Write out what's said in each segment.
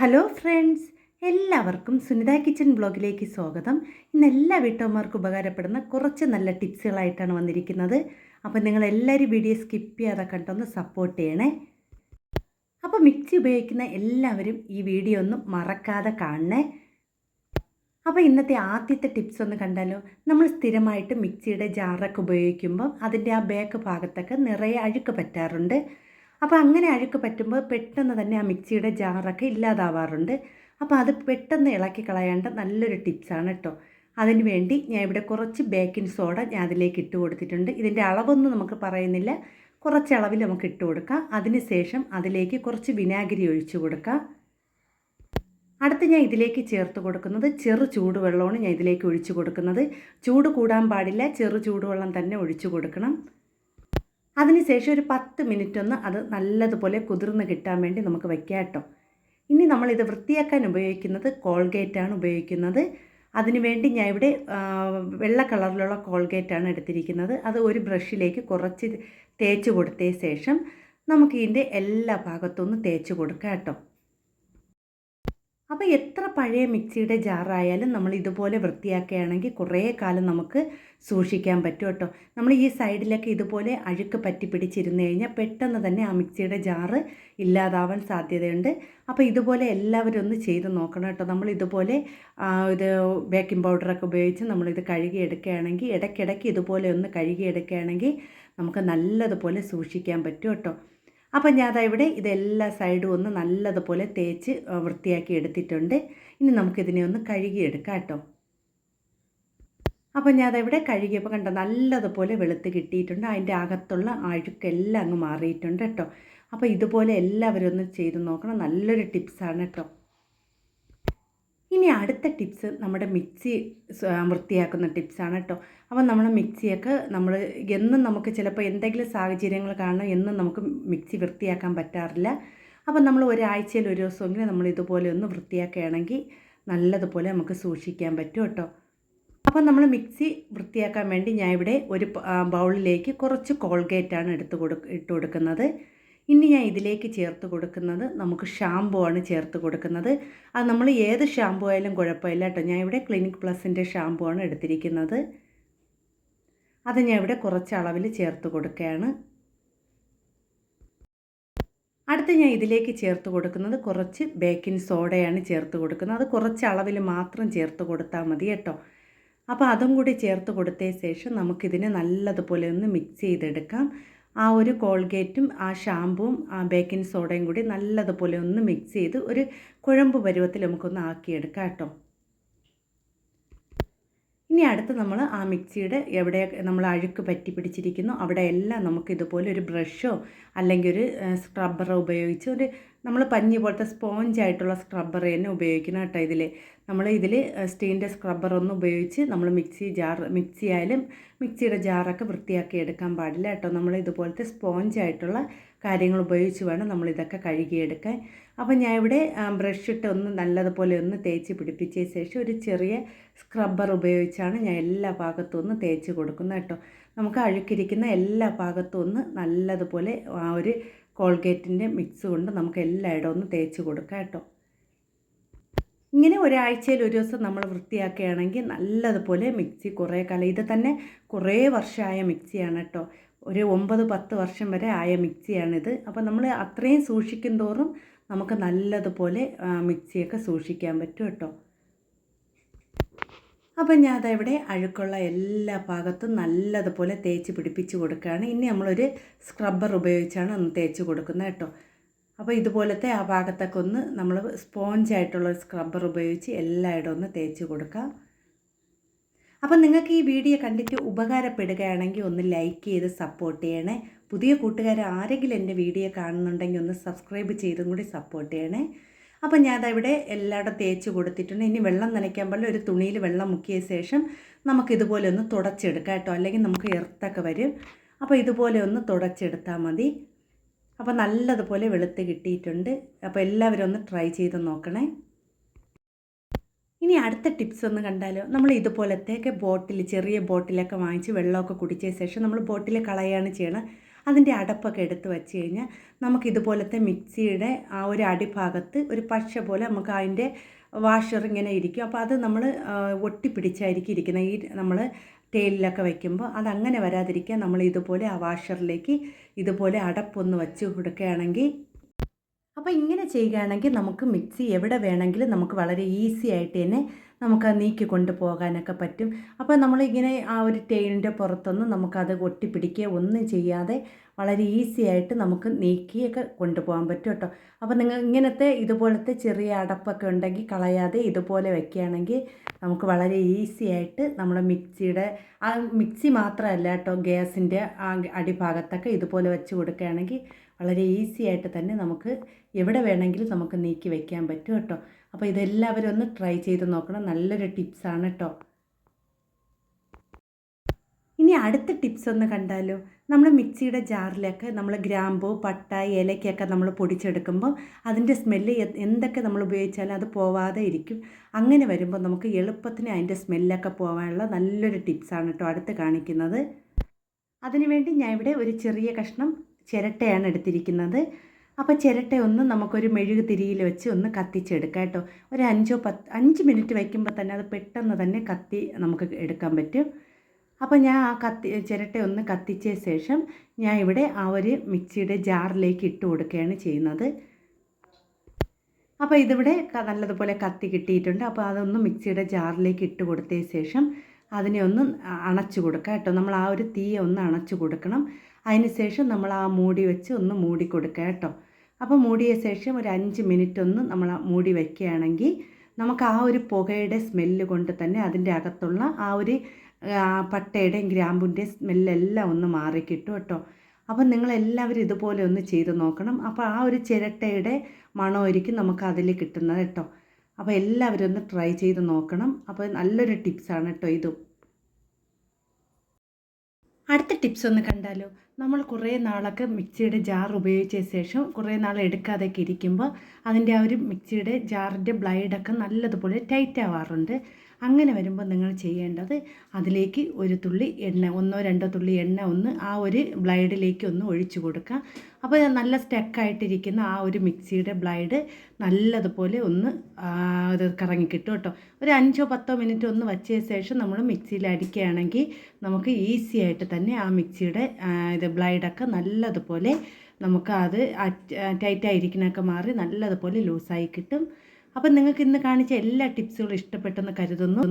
Hello friends എല്ലാവർക്കും Sunitha kitchen ബ്ലോഗിലേക്ക് സ്വാഗതം. ഇന്ന് എല്ലാ വീട്ടമ്മമാർക്കും ഉപകാരപ്പെടുന്ന കുറച്ച് നല്ല ടിപ്സുകളായിട്ടാണ് വന്നിരിക്കുന്നത്. അപ്പോൾ നിങ്ങൾ എല്ലാവരും വീഡിയോ സ്കിപ്പ് ചെയ്യാതെ കണ്ടൊന്ന് സപ്പോർട്ട് ചെയ്യണേ. അപ്പോൾ മിക്സി ഉപയോഗിക്കുന്ന എല്ലാവരും ഈ വീഡിയോ ഒന്നും മറക്കാതെ കാണണേ. അപ്പോൾ ഇന്നത്തെ ആദ്യത്തെ ടിപ്സ് ഒന്ന് കണ്ടാലോ? നമ്മൾ സ്ഥിരമായിട്ട് മിക്സിയുടെ ജാറൊക്കെ ഉപയോഗിക്കുമ്പോൾ അതിന്റെ ആ ബേക്ക് ഭാഗത്തൊക്കെ നിറയെ അഴുക്ക് പറ്റാറുണ്ട്. അപ്പോൾ അങ്ങനെ അഴുക്ക് പറ്റുമ്പോൾ പെട്ടെന്ന് തന്നെ ആ മിക്സിയുടെ ജാറൊക്കെ ഇല്ലാതാവാറുണ്ട്. അപ്പോൾ അത് പെട്ടെന്ന് ഇളക്കി കളയേണ്ട നല്ലൊരു ടിപ്സാണ് കേട്ടോ. അതിന് വേണ്ടി ഞാൻ ഇവിടെ കുറച്ച് ബേക്കിംഗ് സോഡ ഞാൻ അതിലേക്ക് ഇട്ട് കൊടുത്തിട്ടുണ്ട്. ഇതിന്റെ അളവൊന്നും നമുക്ക് പറയുന്നില്ല. കുറച്ച് അളവിൽ നമുക്ക് ഇട്ട് കൊടുക്കാം. അതിന് ശേഷം അതിലേക്ക് കുറച്ച് വിനാഗിരി ഒഴിച്ചു കൊടുക്കാം. അടുത്ത് ഞാൻ ഇതിലേക്ക് ചേർത്ത് കൊടുക്കുന്നത് ചെറു ചൂടുവെള്ളമാണ് ഞാൻ ഇതിലേക്ക് ഒഴിച്ചു കൊടുക്കുന്നത്. ചൂട് കൂടാൻ പാടില്ല. ചെറു ചൂടുവെള്ളം തന്നെ ഒഴിച്ചു കൊടുക്കണം. അതിനുശേഷം ഒരു പത്ത് മിനിറ്റ് ഒന്ന് അത് നല്ലതുപോലെ കുതിർന്ന് കിട്ടാൻ വേണ്ടി നമുക്ക് വയ്ക്കാം കേട്ടോ. ഇനി നമ്മളിത് വൃത്തിയാക്കാൻ ഉപയോഗിക്കുന്നത് കോൾഗേറ്റാണ് ഉപയോഗിക്കുന്നത്. അതിനുവേണ്ടി ഞാൻ ഇവിടെ വെള്ള കളറിലുള്ള കോൾഗേറ്റാണ് എടുത്തിരിക്കുന്നത്. അത് ഒരു ബ്രഷിലേക്ക് കുറച്ച് തേച്ച് കൊടുത്തതിന് ശേഷം നമുക്ക് ഇതിന്റെ എല്ലാ ഭാഗത്തുനിന്ന് തേച്ച് കൊടുക്കാം കേട്ടോ. അപ്പോൾ എത്ര പഴയ മിക്സിയുടെ ജാറായാലും നമ്മൾ ഇതുപോലെ വൃത്തിയാക്കുകയാണെങ്കിൽ കുറേ കാലം നമുക്ക് സൂക്ഷിക്കാൻ പറ്റും കേട്ടോ. നമ്മൾ ഈ സൈഡിലൊക്കെ ഇതുപോലെ അഴുക്ക് പറ്റി പിടിച്ചിരുന്ന് കഴിഞ്ഞാൽ പെട്ടെന്ന് തന്നെ ആ മിക്സിയുടെ ജാറ് ഇല്ലാതാവാൻ സാധ്യതയുണ്ട്. അപ്പോൾ ഇതുപോലെ എല്ലാവരും ഒന്ന് ചെയ്ത് നോക്കണം കേട്ടോ. നമ്മൾ ഇതുപോലെ ഇത് ബേക്കിംഗ് പൗഡറൊക്കെ ഉപയോഗിച്ച് നമ്മളിത് കഴുകിയെടുക്കുകയാണെങ്കിൽ ഇടയ്ക്കിടയ്ക്ക് ഇതുപോലെ ഒന്ന് കഴുകിയെടുക്കുകയാണെങ്കിൽ നമുക്ക് നല്ലതുപോലെ സൂക്ഷിക്കാൻ പറ്റും കേട്ടോ. അപ്പം ഞാൻ ഇവിടെ ഇതെല്ലാ സൈഡും ഒന്ന് നല്ലതുപോലെ തേച്ച് വൃത്തിയാക്കി എടുത്തിട്ടുണ്ട്. ഇനി നമുക്കിതിനെ ഒന്ന് കഴുകിയെടുക്കാം കേട്ടോ. അപ്പം ഞാൻ ഇവിടെ കഴുകിയപ്പോൾ കണ്ട നല്ലതുപോലെ വെളുത്ത് കിട്ടിയിട്ടുണ്ട്. അതിന്റെ അകത്തുള്ള അഴുക്കെല്ലാം അങ്ങ് മാറിയിട്ടുണ്ട് കേട്ടോ. അപ്പോൾ ഇതുപോലെ എല്ലാവരും ഒന്ന് ചെയ്ത് നോക്കണം. നല്ലൊരു ടിപ്സാണ് കേട്ടോ. ഇനി അടുത്ത ടിപ്സ് നമ്മുടെ മിക്സി വൃത്തിയാക്കുന്ന ടിപ്സാണ് കേട്ടോ. അപ്പം നമ്മൾ മിക്സിയൊക്കെ നമ്മൾ എന്നും നമുക്ക് ചിലപ്പോൾ എന്തെങ്കിലും സാഹചര്യങ്ങൾ കാണണം എന്നും നമുക്ക് മിക്സി വൃത്തിയാക്കാൻ പറ്റാറില്ല. അപ്പം നമ്മൾ ഒരാഴ്ചയിൽ ഒരു ദിവസമെങ്കിലും നമ്മൾ ഇതുപോലെ ഒന്ന് വൃത്തിയാക്കുകയാണെങ്കിൽ നല്ലതുപോലെ നമുക്ക് സൂക്ഷിക്കാൻ പറ്റും കേട്ടോ. അപ്പോൾ നമ്മൾ മിക്സി വൃത്തിയാക്കാൻ വേണ്ടി ഞാൻ ഇവിടെ ഒരു ബൗളിലേക്ക് കുറച്ച് കോൾഗേറ്റാണ് എടുത്ത് കൊടു ഇട്ട് കൊടുക്കുന്നത്. ഇനി ഞാൻ ഇതിലേക്ക് ചേർത്ത് കൊടുക്കുന്നത് നമുക്ക് ഷാമ്പു ആണ് ചേർത്ത് കൊടുക്കുന്നത്. അത് നമ്മൾ ഏത് ഷാമ്പു ആയാലും കുഴപ്പമില്ല കേട്ടോ. ഞാൻ ഇവിടെ ക്ലിനിക് പ്ലസിന്റെ ഷാമ്പു ആണ് എടുത്തിരിക്കുന്നത്. അത് ഞാൻ ഇവിടെ കുറച്ച് അളവിൽ ചേർത്ത് കൊടുക്കുകയാണ്. അടുത്ത് ഞാൻ ഇതിലേക്ക് ചേർത്ത് കൊടുക്കുന്നത് കുറച്ച് ബേക്കിംഗ് സോഡയാണ് ചേർത്ത് കൊടുക്കുന്നത്. അത് കുറച്ച് അളവിൽ മാത്രം ചേർത്ത് കൊടുത്താൽ മതി കേട്ടോ. അപ്പോൾ അതും കൂടി ചേർത്ത് കൊടുത്തതിന് ശേഷം നമുക്കിതിനെ നല്ലതുപോലെ ഒന്ന് മിക്സ് ചെയ്തെടുക്കാം. ആ ഒരു കോൾഗേറ്റും ആ ഷാമ്പുവും ആ ബേക്കിംഗ് സോഡയും കൂടി നല്ലതുപോലെ ഒന്ന് മിക്സ് ചെയ്ത് ഒരു കുഴമ്പ് പരുവത്തിൽ നമുക്കൊന്ന് ആക്കിയെടുക്കാം കേട്ടോ. ഇനി അടുത്ത് നമ്മൾ ആ മിക്സിയുടെ എവിടെ നമ്മൾ അഴുക്ക് പറ്റി പിടിച്ചിരിക്കുന്നു അവിടെ എല്ലാം നമുക്ക് ഇതുപോലെ ഒരു ബ്രഷോ അല്ലെങ്കിൽ ഒരു സ്ക്രബ്ബറോ ഉപയോഗിച്ച് ഒരു നമ്മൾ പഞ്ഞി പോലത്തെ സ്പോഞ്ച് ആയിട്ടുള്ള സ്ക്രബ്ബർ തന്നെ ഉപയോഗിക്കണം കേട്ടോ ഇതിൽ നമ്മൾ ഇതിൽ സ്റ്റീലിന്റെ സ്ക്രബ്ബറൊന്നും ഉപയോഗിച്ച് നമ്മൾ മിക്സി ജാർ മിക്സി ആയാലും മിക്സിയുടെ ജാറൊക്കെ വൃത്തിയാക്കി എടുക്കാൻ പാടില്ല കേട്ടോ. നമ്മൾ ഇതുപോലത്തെ സ്പോഞ്ച് ആയിട്ടുള്ള കാര്യങ്ങൾ ഉപയോഗിച്ച് വേണം നമ്മൾ ഇതൊക്കെ കഴുകിയെടുക്കാൻ. അപ്പോൾ ഞാൻ ഇവിടെ ബ്രഷ് ഇട്ട് ഒന്ന് നല്ലതുപോലെ ഒന്ന് തേച്ച് പിടിപ്പിച്ച ശേഷം ഒരു ചെറിയ സ്ക്രബ്ബർ ഉപയോഗിച്ചാണ് ഞാൻ എല്ലാ ഭാഗത്തും ഒന്ന് തേച്ച് കൊടുക്കുന്നത് കേട്ടോ. നമുക്ക് അഴുക്കിരിക്കുന്ന എല്ലാ ഭാഗത്തും ഒന്ന് നല്ലതുപോലെ ആ ഒരു കോൾഗേറ്റിന്റെ മിക്സ് കൊണ്ട് നമുക്ക് എല്ലായിടവും ഒന്ന് തേച്ച് കൊടുക്കാം കേട്ടോ. ഇങ്ങനെ ഒരാഴ്ചയിൽ ഒരു ദിവസം നമ്മൾ വൃത്തിയാക്കുകയാണെങ്കിൽ നല്ലതുപോലെ മിക്സി കുറേ കാലം ഇത് തന്നെ കുറേ വർഷമായ മിക്സിയാണ് കേട്ടോ. ഒരു ഒമ്പത് പത്ത് വർഷം വരെ ആയ മിക്സിയാണിത് അപ്പോൾ നമ്മൾ അത്രയും സൂക്ഷിക്കും തോറും നമുക്ക് നല്ലതുപോലെ മിക്സിയൊക്കെ സൂക്ഷിക്കാൻ പറ്റും കേട്ടോ. അപ്പം ഞാൻ അതവിടെ അഴുക്കുള്ള എല്ലാ ഭാഗത്തും നല്ലതുപോലെ തേച്ച് പിടിപ്പിച്ച് കൊടുക്കുകയാണ്. ഇനി നമ്മളൊരു സ്ക്രബ്ബർ ഉപയോഗിച്ചാണ് ഒന്ന് തേച്ച് കൊടുക്കുന്നത് കേട്ടോ. അപ്പോൾ ഇതുപോലത്തെ ആ ഭാഗത്തൊക്കെ ഒന്ന് നമ്മൾ സ്പോഞ്ചായിട്ടുള്ള സ്ക്രബ്ബർ ഉപയോഗിച്ച് എല്ലായിടവും ഒന്ന് തേച്ച് കൊടുക്കാം. അപ്പം നിങ്ങൾക്ക് ഈ വീഡിയോ കണ്ടിട്ട് ഉപകാരപ്പെടുകയാണെങ്കിൽ ഒന്ന് ലൈക്ക് ചെയ്ത് സപ്പോർട്ട് ചെയ്യണേ. പുതിയ കൂട്ടുകാർ ആരെങ്കിലും എന്റെ വീഡിയോ കാണുന്നുണ്ടെങ്കിൽ ഒന്ന് സബ്സ്ക്രൈബ് ചെയ്തും കൂടി സപ്പോർട്ട് ചെയ്യണേ. അപ്പം ഞാൻ അതവിടെ എല്ലായിടും തേച്ച് കൊടുത്തിട്ടുണ്ട്. ഇനി വെള്ളം നനയ്ക്കാൻ പാടില്ല. ഒരു തുണിയിൽ വെള്ളം മുക്കിയ ശേഷം നമുക്ക് ഇതുപോലെ ഒന്ന് തുടച്ചെടുക്കാം കേട്ടോ. അല്ലെങ്കിൽ നമുക്ക് എർത്തൊക്കെ വരും. അപ്പോൾ ഇതുപോലെ ഒന്ന് തുടച്ചെടുത്താൽ മതി. അപ്പോൾ നല്ലതുപോലെ വെളുത്ത് കിട്ടിയിട്ടുണ്ട്. അപ്പോൾ എല്ലാവരും ഒന്ന് ട്രൈ ചെയ്ത് നോക്കണേ. ഇനി അടുത്ത ടിപ്സ് ഒന്ന് കണ്ടാലോ? നമ്മൾ ഇതുപോലത്തെയൊക്കെ ബോട്ടിൽ ചെറിയ ബോട്ടിലൊക്കെ വാങ്ങിച്ച് വെള്ളമൊക്കെ കുടിച്ച ശേഷം നമ്മൾ ബോട്ടിൽ കളയാണ് ചെയ്യണം അതിന്റെ അടപ്പൊക്കെ എടുത്ത് വെച്ച് കഴിഞ്ഞാൽ നമുക്ക് ഇതുപോലത്തെ മിക്സിയുടെ ആ ഒരു അടിഭാഗത്ത് ഒരു പശ പോലെ നമുക്ക് അതിന്റെ വാഷർ ഇങ്ങനെ ഇരിക്കും. അപ്പോൾ അത് നമ്മൾ ഒട്ടിപ്പിടിച്ചായിരിക്കും ഇരിക്കുന്നത്. ഈ നമ്മൾ തേലിലൊക്കെ വയ്ക്കുമ്പോൾ അതങ്ങനെ വരാതിരിക്കാൻ നമ്മൾ ഇതുപോലെ ആ വാഷറിലേക്ക് ഇതുപോലെ അടപ്പൊന്ന് വെച്ച് കൊടുക്കുകയാണെങ്കിൽ അപ്പോൾ ഇങ്ങനെ ചെയ്യുകയാണെങ്കിൽ നമുക്ക് മിക്സി എവിടെ വേണമെങ്കിലും നമുക്ക് വളരെ ഈസി ആയിട്ട് തന്നെ നമുക്ക് നീക്കി കൊണ്ടുപോകാനൊക്കെ പറ്റും. അപ്പോൾ നമ്മളിങ്ങനെ ആ ഒരു ടൈലിന്റെ പുറത്തൊന്നും നമുക്കത് ഒട്ടിപ്പിടിക്കുക ഒന്നും ചെയ്യാതെ വളരെ ഈസി ആയിട്ട് നമുക്ക് നീക്കിയൊക്കെ കൊണ്ടുപോകാൻ പറ്റും കേട്ടോ. അപ്പോൾ നിങ്ങൾ ഇങ്ങനത്തെ ഇതുപോലത്തെ ചെറിയ അടപ്പൊക്കെ ഉണ്ടെങ്കിൽ കളയാതെ ഇതുപോലെ വെക്കുകയാണെങ്കിൽ നമുക്ക് വളരെ ഈസി ആയിട്ട് നമ്മുടെ മിക്സിയുടെ ആ മിക്സി മാത്രമല്ല കേട്ടോ ഗ്യാസിന്റെ ആ അടിഭാഗത്തൊക്കെ ഇതുപോലെ വെച്ച് കൊടുക്കുകയാണെങ്കിൽ വളരെ ഈസി ആയിട്ട് തന്നെ നമുക്ക് എവിടെ വേണമെങ്കിലും നമുക്ക് നീക്കി വെക്കാൻ പറ്റും കേട്ടോ. അപ്പോൾ ഇതെല്ലാവരും ഒന്ന് ട്രൈ ചെയ്ത് നോക്കണം. നല്ലൊരു ടിപ്സാണ് കേട്ടോ. ഇനി അടുത്ത ടിപ്സ് ഒന്ന് കണ്ടാലോ? നമ്മൾ മിക്സിയുടെ ജാറിലൊക്കെ നമ്മൾ ഗ്രാമ്പൂ പട്ട ഏലക്കൊക്കെ നമ്മൾ പൊടിച്ചെടുക്കുമ്പോൾ അതിന്റെ സ്മെല്ല് എന്തൊക്കെ നമ്മൾ ഉപയോഗിച്ചാലും അത് പോവാതെ ഇരിക്കും. അങ്ങനെ വരുമ്പോൾ നമുക്ക് എളുപ്പത്തിന് അതിന്റെ സ്മെല്ലൊക്കെ പോകാനുള്ള നല്ലൊരു ടിപ്സാണ് കേട്ടോ അടുത്ത് കാണിക്കുന്നത്. അതിനുവേണ്ടി ഞാൻ ഇവിടെ ഒരു ചെറിയ കഷ്ണം ചിരട്ടയാണ് എടുത്തിരിക്കുന്നത്. അപ്പോൾ ചിരട്ട ഒന്ന് നമുക്കൊരു മെഴുക് തിരിയിൽ വെച്ച് ഒന്ന് കത്തിച്ചെടുക്കാം കേട്ടോ. ഒരു അഞ്ചോ പത്ത് അഞ്ച് മിനിറ്റ് വയ്ക്കുമ്പോൾ തന്നെ അത് പെട്ടെന്ന് തന്നെ കത്തി നമുക്ക് എടുക്കാൻ പറ്റും. അപ്പോൾ ഞാൻ ആ കത്തി ചിരട്ട ഒന്ന് കത്തിച്ച ശേഷം ഞാൻ ഇവിടെ ആ ഒരു മിക്സിയുടെ ജാറിലേക്ക് ഇട്ട് കൊടുക്കുകയാണ് ചെയ്യുന്നത്. അപ്പോൾ ഇതിവിടെ നല്ലതുപോലെ കത്തി കിട്ടിയിട്ടുണ്ട്. അപ്പോൾ അതൊന്ന് മിക്സിയുടെ ജാറിലേക്ക് ഇട്ട് കൊടുത്തതിന് ശേഷം അതിനെ ഒന്ന് അണച്ചു കൊടുക്കുക കേട്ടോ. നമ്മൾ ആ ഒരു തീയെ ഒന്ന് അണച്ചു കൊടുക്കണം. അതിന് ശേഷം നമ്മൾ ആ മൂടി വെച്ച് ഒന്ന് മൂടി കൊടുക്കുക കേട്ടോ. അപ്പോൾ മൂടിയ ശേഷം ഒരു അഞ്ച് മിനിറ്റ് ഒന്ന് നമ്മൾ മൂടി വയ്ക്കുകയാണെങ്കിൽ നമുക്ക് ആ ഒരു പുകയുടെ സ്മെല്ല് കൊണ്ട് തന്നെ അതിന്റെ അകത്തുള്ള ആ ഒരു പട്ടയുടെയും ഗ്രാമ്പുന്റെയും സ്മെല്ലെല്ലാം ഒന്ന് മാറിക്കിട്ടും കേട്ടോ. അപ്പം നിങ്ങളെല്ലാവരും ഇതുപോലെ ഒന്ന് ചെയ്ത് നോക്കണം. അപ്പോൾ ആ ഒരു ചിരട്ടയുടെ മണമായിരിക്കും നമുക്ക് അതിൽ കിട്ടുന്നത് കേട്ടോ. അപ്പോൾ എല്ലാവരും ഒന്ന് ട്രൈ ചെയ്ത് നോക്കണം. അപ്പോൾ നല്ലൊരു ടിപ്സാണ് കേട്ടോ ഇതും. അടുത്ത ടിപ്സ് ഒന്ന് കണ്ടാലോ? നമ്മൾ കുറേ നാളൊക്കെ മിക്സിയുടെ ജാർ ഉപയോഗിച്ച ശേഷം കുറേ നാൾ എടുക്കാതെയൊക്കെ ഇരിക്കുമ്പോൾ അതിന്റെ ആ ഒരു മിക്സിയുടെ ജാറിന്റെ ബ്ലൈഡൊക്കെ നല്ലതുപോലെ ടൈറ്റ് ആവാറുണ്ട്. അങ്ങനെ വരുമ്പോൾ നിങ്ങൾ ചെയ്യേണ്ടത് അതിലേക്ക് ഒരു തുള്ളി എണ്ണ ഒന്നോ രണ്ടോ തുള്ളി എണ്ണ ഒന്ന് ആ ഒരു ബ്ലൈഡിലേക്ക് ഒന്ന് ഒഴിച്ചു കൊടുക്കുക. അപ്പോൾ നല്ല സ്റ്റക്കായിട്ടിരിക്കുന്ന ആ ഒരു മിക്സിയുടെ ബ്ലൈഡ് നല്ലതുപോലെ ഒന്ന് അത് കറങ്ങി കിട്ടും കേട്ടോ. ഒരു അഞ്ചോ പത്തോ മിനിറ്റ് ഒന്ന് വച്ച ശേഷം നമ്മൾ മിക്സിയിൽ അടിക്കുകയാണെങ്കിൽ നമുക്ക് ഈസി ആയിട്ട് തന്നെ ആ മിക്സിയുടെ ഇത് ബ്ലൈഡൊക്കെ നല്ലതുപോലെ നമുക്ക് അത് ടൈറ്റായിരിക്കുന്നതൊക്കെ മാറി നല്ലതുപോലെ ലൂസായി കിട്ടും. അപ്പം നിങ്ങൾക്ക് ഇന്ന് കാണിച്ച എല്ലാ ടിപ്സുകളും ഇഷ്ടപ്പെട്ടെന്ന് കരുതുന്നു.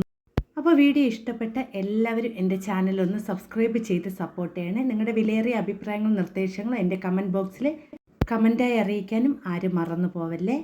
അപ്പോൾ വീഡിയോ ഇഷ്ടപ്പെട്ട എല്ലാവരും എന്റെ ചാനലൊന്ന് സബ്സ്ക്രൈബ് ചെയ്ത് സപ്പോർട്ട് ചെയ്യണേ. നിങ്ങളുടെ വിലയേറിയ അഭിപ്രായങ്ങളും നിർദ്ദേശങ്ങളും എന്റെ കമന്റ് ബോക്സിൽ കമന്റായി അറിയിക്കാനും ആരും മറന്നു പോവല്ലേ?